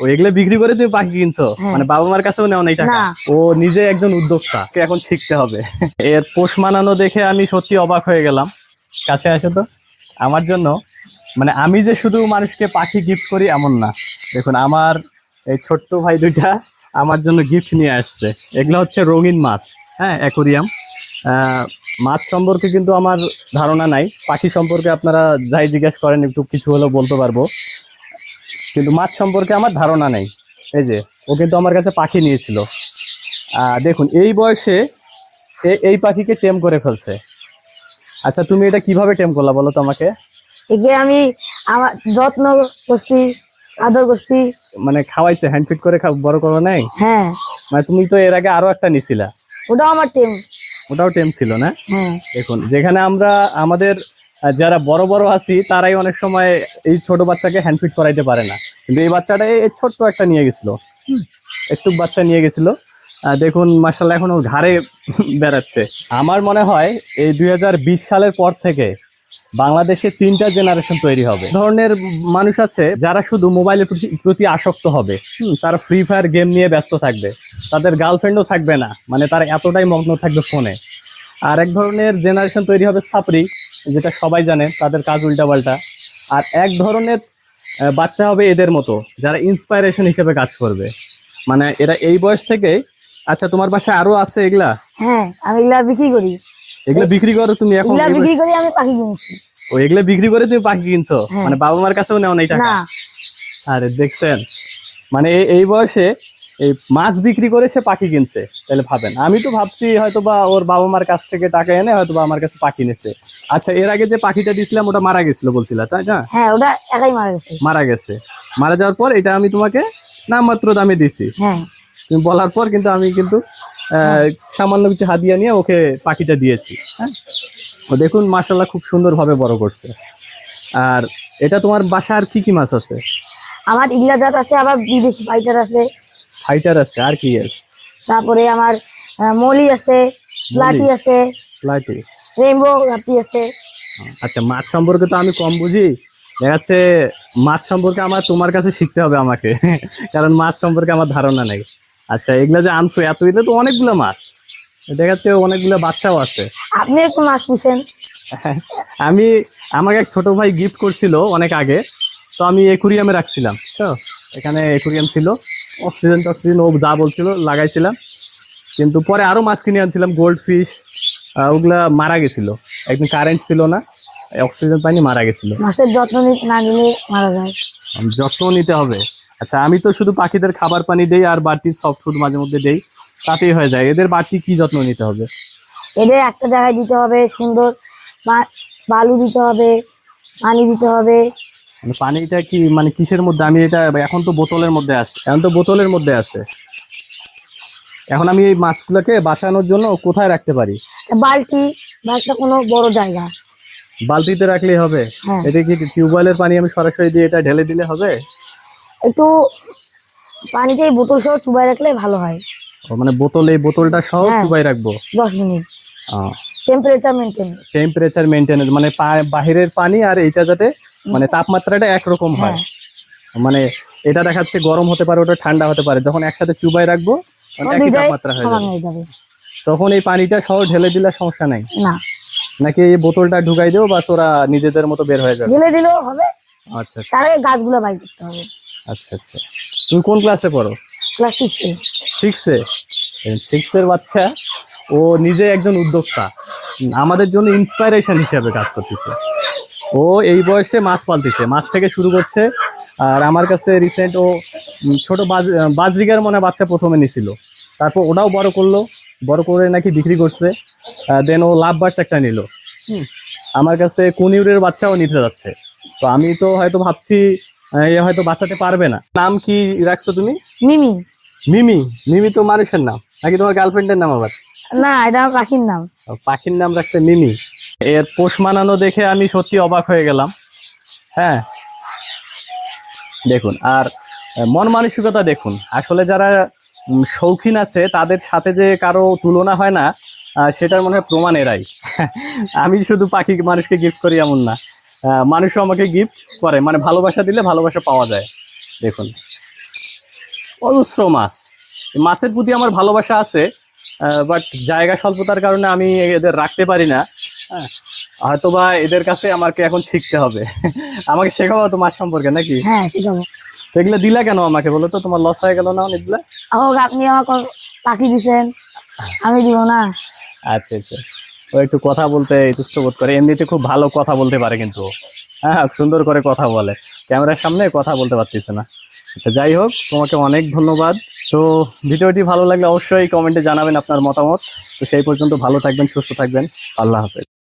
ও এগুলো বিক্রি করে তুমি পাখি কিনছো? হ্যাঁ। মানে বাবা মার কাছেও নেও নাই টাকা? ও নিজে একজন উদ্যোক্তা এখন শিখতে হবে। এর পোষ মানানো দেখে আমি সত্যি অবাক হয়ে গেলাম। কাছে আসে তো। আমার জন্য মানে আমি যে শুধু মানুষকে পাখি গিফট করি এমন না। দেখুন আমার এই ছোট্ট ভাই দুইটা আমার জন্য গিফট নিয়ে আসছে। এগুলো হচ্ছে রঙিন মাছ হ্যাঁ অ্যাকোরিয়াম মাছ সম্পর্কে কিন্তু আমার ধারণা নাই। পাখি সম্পর্কে আপনারা যাই জিজ্ঞেস করেন একটু কিছু হলেও বলতে পারব। কিন্তু মাছ সম্পর্কে আমার ধারণা নেই। এই যে ও কিন্তু আমার কাছে পাখি নিয়েছিল। দেখুন এই বয়সে এই পাখিকে টেম করে ফেলছে। আচ্ছা তুমি এটা কীভাবে টেম করলা বলো তো আমাকে? একে আমি আমার যত্ন করছি আদর করছি। মানে খাওয়াইছে হ্যান্ড ফিট করে বড় করো নাই? হ্যাঁ। মানে তুমি তো এর আগে আরও একটা নিছিলা। ওটাও আমার টেম। ওটাও টেম ছিল না? হ্যাঁ। দেখুন যেখানে আমরা আমাদের যারা বড় বড় আছি তারাই অনেক সময় এই ছোট বাচ্চাকে হ্যান্ড ফিট করাইতে পারে না। কিন্তু এই বাচ্চাটা এই ছোট্ট একটা নিয়ে গেছিল। একটু বাচ্চা নিয়ে গেছিল। দেখুন মার্শাল্লাহ এখন ওর ঘাড়ে বেড়াচ্ছে। আমার মনে হয় এই দুই হাজার বিশ সালের পর থেকে বাংলাদেশে তিনটা জেনারেশন তৈরি হবে। ধরনের মানুষ আছে যারা শুধু মোবাইলের প্রতি- আসক্ত হবে। তারা ফ্রি ফায়ার গেম নিয়ে ব্যস্ত থাকবে। তাদের গার্লফ্রেন্ডও থাকবে না। মানে তারা এতটাই মগ্ন থাকবে ফোনে। আর এক ধরনের জেনারেশন তৈরি হবে সাপরি যেটা সবাই জানে, তাদের কাজ উল্টাপাল্টা। আর এক ধরনের বাচ্চা হবে এদের মতো যারা ইন্সপাইরেশন হিসেবে কাজ করবে। মানে এরা এই বয়স থেকে আচ্ছা তোমার পাশে আরও আছে এগুলা? হ্যাঁ আমি এগুলা বিক্রি করি। এগুলা বিক্রি করো তুমি এখন এগুলা বিক্রি করি আমি পাখি কিনছি। ও এগুলা বিক্রি করে তুমি পাখি কিনছো? হ্যাঁ। মানে বাবা মার কাছেও নেও নাই টাকা? না। আরে দেখছেন? মানে এই বয়সে এই মাছ বিক্রি করে সে পাখি কিনছে তাহলে ভাবেন। আমি তো ভাবছি হয়তো বা ওর বাবা মার কাছ থেকে টাকা এনে হয়তো বা আমার কাছে পাখি নিছে। আচ্ছা এর আগে যে পাখিটা দিছিলাম ওটা মারা গেছিল বলছিল তাই না? হ্যাঁ ওটা একাই মারা গেছে। মারা গেছে। মারা যাওয়ার পর এটা আমি তোমাকে নামমাত্র দামে দিছি। হ্যাঁ। তুমি বলার পর কিন্তু আমি কিন্তু আহ, সামান্য কিছু হাদিয়া নিয়ে ওকে পাখিটা দিয়েছি হ্যাঁ? ও দেখুন মাসাল্লাহ খুব সুন্দরভাবে বড় করছে। আর এটা তোমার বাসার কি কি মাছ আছে? আমার ইগলা জাত আছে আবার বিদেশি ফাইটার আছে। ফাইটার আছে আর কি আছে? তারপরে আমার মলি আছে প্লাটি আছে লাইটি রেইনবো গাপি আছে। আচ্ছা মাছ সম্পর্কে তো আমি কম বুঝি। দেখা যাচ্ছে মাছ সম্পর্কে আমার তোমার কাছে শিখতে হবে আমাকে কারণ মাছ সম্পর্কে আমার ধারণা নেই। আচ্ছা এগুলা যে আনছো এত এগুলো তো অনেকগুলো মাছ। দেখা যাচ্ছে অনেকগুলো বাচ্চাও আছে। আপনি একটু মাছ পুষেন। আমি আমাকে এক ছোট ভাই গিফট করছিল অনেক আগে তো আমি একুরিয়ামে রাখছিলাম বুঝছ? এখানে একুরিয়াম ছিল। অক্সিজেন টক্সিজেন ও যা বলছিল লাগাইছিলাম। কিন্তু পরে আরও মাছ কিনে আনছিলাম গোল্ড ফিশ ওগুলা মারা গেছিল। একদিন কারেন্ট ছিল না অক্সিজেন পানি মারা গেছিল। মাছের যত্ন নি- না নিলে মারা যায়। যত্ন নিতে হবে। আচ্ছা আমি তো শুধু পাখিদের খাবার পানি দেই আর বাড়তি সফট ফুড মাঝে মধ্যে দেই তাতেই হয়ে যায়। এদের বাড়তি কি যত্ন নিতে হবে? এদের একটা জায়গায় দিতে হবে সুন্দর বালু দিতে হবে পানি দিতে হবে। পানিটা কি মানে কিসের মধ্যে? আমি এটা এখন তো বোতলের মধ্যে আছে। এখন তো বোতলের মধ্যে আছে। এখন আমি এই মাছগুলোকে বাঁচানোর জন্য কোথায় রাখতে পারি? বালতি বা একটা কোনো বড় জায়গা। বালতিতে রাখলেই হবে? হ্যাঁ। এটা কি টিউবওয়েলের পানি আমি সরাসরি দিয়ে এটা ঢেলে দিলে হবে? একটু এই বোতল সহ চুবাই রাখলে ভালো হয়। মানে বোতল এই বোতলটা সহ হ্যাঁ। চুবাই রাখব? দশ minute. Temperature maintain temperature maintenance মানে বাহিরের পানি আর এইটা যাতে মানে তাপমাত্রাটা একরকম হয়। হ্যাঁ। মানে এটা দেখাচ্ছে গরম হতে পারে ওটা ঠান্ডা হতে পারে। যখন একসাথে চুবাই রাখব একই তাপমাত্রা হয়ে যাবে। তখন এই পানিটা সহ ঢেলে দিলে সমস্যা নাই। না। নাকি এই বোতলটা ঢুকাই দেবো বাস ওরা নিজেদের মতো বের হয়ে যাবে। ঢেলে দিলেও হবে। আচ্ছা তার আগে গাছগুলো বাইর করতে হবে। আচ্ছা আচ্ছা। তুমি কোন ক্লাসে পড়ো? ক্লাস সিক্সে সিক্সে সিক্সের বাচ্চা, ও নিজে একজন উদ্যোক্তা। আমাদের জন্য ইন্সপাইরেশন হিসেবে কাজ করতেছে। ও এই বয়সে মাছ পালতেছে। মাছ থেকে শুরু করছে। আর আমার কাছে রিসেন্ট ও ছোট বাজ- বাজরিগার মনে বাচ্চা প্রথমে নিছিল। তারপর ওটাও বড় করল। বড় করে নাকি বিক্রি করছে। দেন ও লাভ বার্স একটা নিল। আমার কাছে কুনিউরের বাচ্চাও নিতে যাচ্ছে। তো আমি তো হয়তো ভাবছি এ হয়তো বাঁচাতে পারবে না। নাম কি রাখছো তুমি? মিমি। মিমি মিমি তো মানুষের নাম। নাকি তোমার গার্লফ্রেন্ডের নাম আবার? না এটা পাখির নাম। পাখির নাম রাখছে মিমি। এর পোষ মানানো দেখে আমি সত্যি অবাক হয়ে গেলাম। হ্যাঁ। দেখুন আর মন মানসিকতা দেখুন। আসলে যারা শৌখিন আছে তাদের সাথে যে কারও তুলনা হয় না সেটার মনে হয় প্রমাণ এরাই। আমি শুধু পাখি মানুষকে গিফট করি এমন না। মানুষও আমাকে গিফট করে। মানে ভালোবাসা দিলে ভালোবাসা পাওয়া যায়। দেখুন। অজস্র মাছ। মাছের প্রতি আমার ভালোবাসা আছে বাট জায়গা স্বল্পতার কারণে আমি এদের রাখতে পারি না। হ্যাঁ, হয়তোবা এদের কাছে আমাকে এখন শিখতে হবে। আমাকে শেখাবো তো মাছ সম্পর্কে নাকি? হ্যাঁ শিখাবো। তো এগুলো দিলা কেন আমাকে বলো তো? তোমার লস হয়ে গেল না এগুলা আমাকে আপনি আমাকে পাখি দিছেন আমি দিব না। আচ্ছা আচ্ছা। ও একটু কথা বলতে বোধ করে। এমনিতে খুব ভালো কথা বলতে পারে কিন্তু। হ্যাঁ সুন্দর করে কথা বলে। ক্যামেরার সামনে কথা বলতে পারতেছে না। আচ্ছা যাই হোক, তোমাকে অনেক ধন্যবাদ। তো ভিডিওটি ভালো লাগলে অবশ্যই কমেন্টে জানাবেন আপনার মতামত। তো সেই পর্যন্ত ভালো থাকবেন, সুস্থ থাকবেন। আল্লাহ হাফেজ।